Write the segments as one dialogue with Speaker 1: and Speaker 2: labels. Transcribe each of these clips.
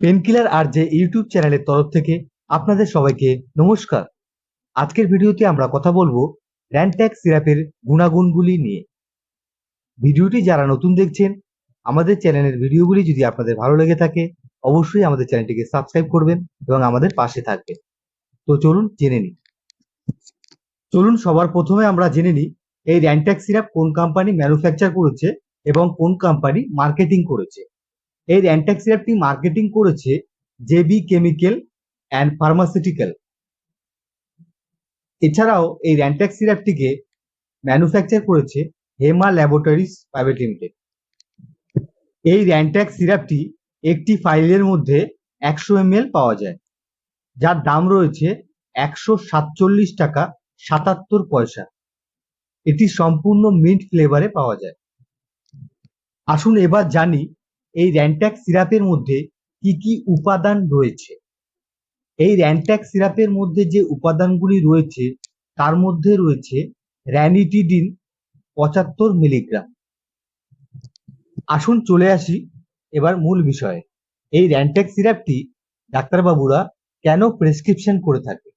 Speaker 1: Painkiller আর যে YouTube চ্যানেলের তরফ থেকে আপনাদের সবাইকে নমস্কার। আজকের ভিডিওতে আমরা কথা বলব র্যানট্যাক সিরাপের গুণাগুণগুলি নিয়ে। ভিডিওটি যারা নতুন দেখছেন, আমাদের চ্যানেলের ভিডিওগুলি যদি আপনাদের ভালো লেগে থাকে, অবশ্যই আমাদের চ্যানেলটিকে সাবস্ক্রাইব করবেন এবং আমাদের পাশে থাকবেন। তো চলুন জেনে নিই। চলুন সবার প্রথমে আমরা জেনে নিই, এই র্যানট্যাক সিরাপ কোন কোম্পানি ম্যানুফ্যাকচার করেছে এবং কোন কোম্পানি মার্কেটিং করেছে। এই র্যানট্যাক সিরাপটি মার্কেটিং করেছে জেবি কেমিক্যাল অ্যান্ড ফার্মাসিউটিক্যাল এছাড়াও এই র্যানট্যাক সিরাপটিকে ম্যানুফ্যাকচার করেছে হেমা ল্যাবরেটরিজ প্রাইভেট লিমিটেড এই র্যানট্যাক সিরাপটি একটি ফাইলের মধ্যে একশো এম পাওয়া যায়, যার দাম রয়েছে একশো সাতচল্লিশ টাকা সাতাত্তর পয়সা। এটি সম্পূর্ণ মিন্ট ফ্লেভারে পাওয়া যায়। আসুন এবার জানি এই র্যানট্যাক সিরাপের মধ্যে কি কি উপাদান রয়েছে? এই র্যানট্যাক সিরাপের মধ্যে যে উপাদানগুলি রয়েছে, তার মধ্যে রয়েছে র্যানিটিডিন পঁচাত্তর মিলিগ্রাম আসুন চলে আসি এবার মূল বিষয়ে। এই র্যানট্যাক সিরাপটি ডাক্তারবাবুরা কেন প্রেসক্রিপশন করে থাকে?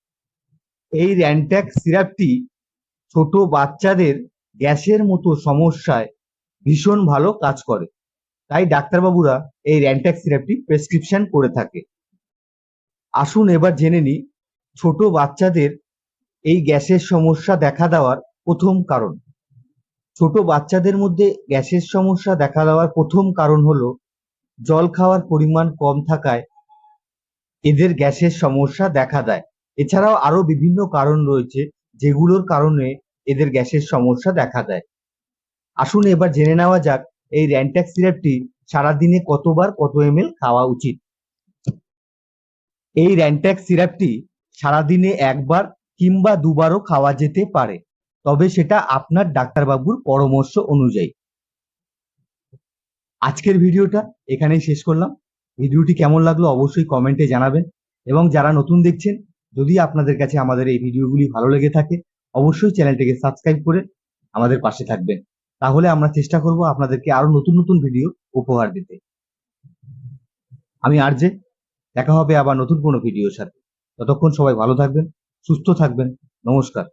Speaker 1: এই র্যানট্যাক সিরাপটি ছোট বাচ্চাদের গ্যাসের মতো সমস্যায় ভীষণ ভালো কাজ করে। তাই ডাক্তারবাবুরা এই র্যানট্যাক সিরাপটি প্রেসক্রিপশন করে থাকে। আসুন এবার জেনে নিই ছোট বাচ্চাদের এই গ্যাসের সমস্যা দেখা দেওয়ার প্রথম কারণ। ছোট বাচ্চাদের মধ্যে গ্যাসের সমস্যা দেখা দেওয়ার প্রথম কারণ হলো জল খাওয়ার পরিমাণ কম থাকায় এদের গ্যাসের সমস্যা দেখা দেয়। এছাড়াও আরও বিভিন্ন কারণ রয়েছে যেগুলোর কারণে এদের গ্যাসের সমস্যা দেখা দেয়। আসুন এবার জেনে নেওয়া যাক এই র্যানট্যাক সিরাপটি সারাদিনে কতবার কত এম খাওয়া উচিত? এই র্যানট্যাক সিরাপটি সারাদিনে একবার কিংবা দুবারও খাওয়া যেতে পারে, তবে সেটা আপনার ডাক্তারবাবুর পরামর্শ অনুযায়ী। আজকের ভিডিওটা এখানেই শেষ করলাম। ভিডিওটি কেমন লাগল অবশ্যই কমেন্টে জানাবেন এবং যারা নতুন দেখছেন, যদি আপনাদের কাছে আমাদের এই ভিডিওগুলি ভালো লেগে থাকে, অবশ্যই চ্যানেলটিকে সাবস্ক্রাইব করে আমাদের পাশে থাকবেন। তাহলে আমরা চেষ্টা করব আপনাদেরকে আরও নতুন নতুন ভিডিও উপহার দিতে। আমি আরজে, দেখা হবে আবার নতুন কোনো ভিডিওর সাথে। ততক্ষণ সবাই ভালো থাকবেন, সুস্থ থাকবেন। নমস্কার।